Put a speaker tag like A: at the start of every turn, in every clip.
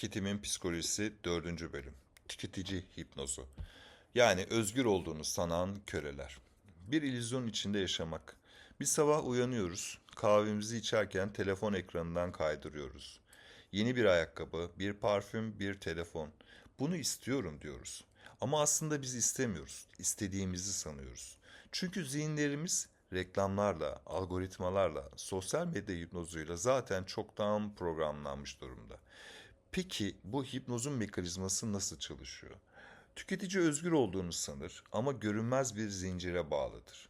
A: Tüketimin Psikolojisi 4. Bölüm Tüketici Hipnozu Yani özgür olduğunu sanan köleler. Bir illüzyon içinde yaşamak. Bir sabah uyanıyoruz, kahvemizi içerken telefon ekranından kaydırıyoruz. Yeni bir ayakkabı, bir parfüm, bir telefon. Bunu istiyorum diyoruz. Ama aslında biz istemiyoruz, istediğimizi sanıyoruz. Çünkü zihinlerimiz reklamlarla, algoritmalarla, sosyal medya hipnozuyla zaten çoktan programlanmış durumda. Peki bu hipnozun mekanizması nasıl çalışıyor? Tüketici özgür olduğunu sanır ama görünmez bir zincire bağlıdır.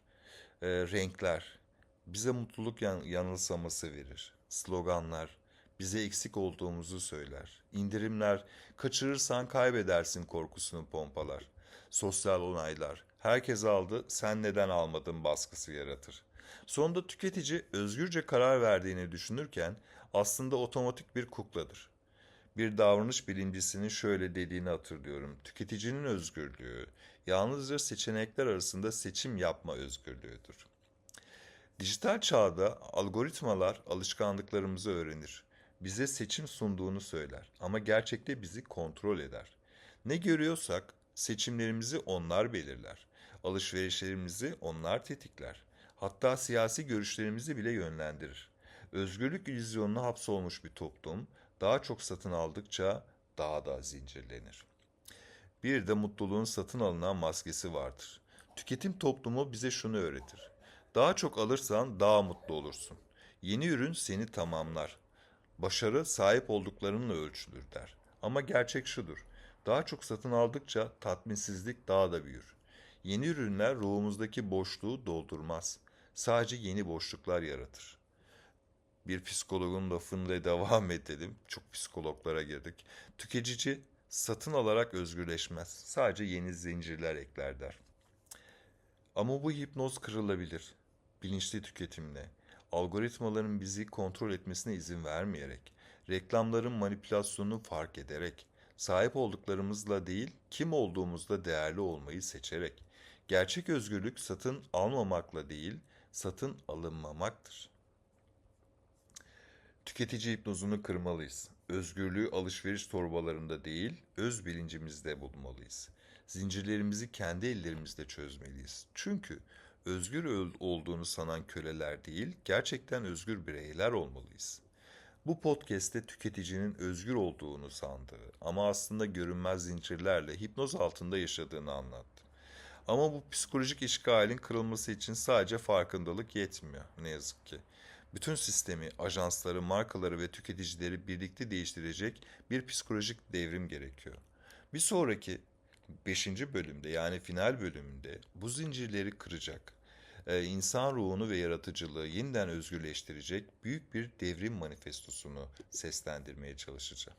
A: Ee, renkler bize mutluluk yan- yanılsaması verir. Sloganlar bize eksik olduğumuzu söyler. İndirimler kaçırırsan kaybedersin korkusunu pompalar. Sosyal onaylar herkes aldı sen neden almadın baskısı yaratır. Sonunda tüketici özgürce karar verdiğini düşünürken aslında otomatik bir kukladır. Bir davranış bilimcisinin şöyle dediğini hatırlıyorum. Tüketicinin özgürlüğü yalnızca seçenekler arasında seçim yapma özgürlüğüdür. Dijital çağda algoritmalar alışkanlıklarımızı öğrenir. Bize seçim sunduğunu söyler ama gerçekte bizi kontrol eder. Ne görüyorsak seçimlerimizi onlar belirler. Alışverişlerimizi onlar tetikler. Hatta siyasi görüşlerimizi bile yönlendirir. Özgürlük illüzyonuna hapsolmuş bir toplum daha çok satın aldıkça daha da zincirlenir. Bir de mutluluğun satın alınan maskesi vardır. Tüketim toplumu bize şunu öğretir. Daha çok alırsan daha mutlu olursun. Yeni ürün seni tamamlar. Başarı sahip olduklarınla ölçülür der. Ama gerçek şudur. Daha çok satın aldıkça tatminsizlik daha da büyür. Yeni ürünler ruhumuzdaki boşluğu doldurmaz. Sadece yeni boşluklar yaratır bir psikologun lafıyla devam edelim. Çok psikologlara girdik. Tüketici satın alarak özgürleşmez. Sadece yeni zincirler ekler der. Ama bu hipnoz kırılabilir. Bilinçli tüketimle, algoritmaların bizi kontrol etmesine izin vermeyerek, reklamların manipülasyonunu fark ederek, sahip olduklarımızla değil, kim olduğumuzda değerli olmayı seçerek. Gerçek özgürlük satın almamakla değil, satın alınmamaktır. Tüketici hipnozunu kırmalıyız. Özgürlüğü alışveriş torbalarında değil, öz bilincimizde bulmalıyız. Zincirlerimizi kendi ellerimizde çözmeliyiz. Çünkü özgür olduğunu sanan köleler değil, gerçekten özgür bireyler olmalıyız. Bu podcast'te tüketicinin özgür olduğunu sandığı ama aslında görünmez zincirlerle hipnoz altında yaşadığını anlattım. Ama bu psikolojik işgalin kırılması için sadece farkındalık yetmiyor ne yazık ki. Bütün sistemi, ajansları, markaları ve tüketicileri birlikte değiştirecek bir psikolojik devrim gerekiyor. Bir sonraki 5. bölümde yani final bölümünde bu zincirleri kıracak, e, insan ruhunu ve yaratıcılığı yeniden özgürleştirecek büyük bir devrim manifestosunu seslendirmeye çalışacağım.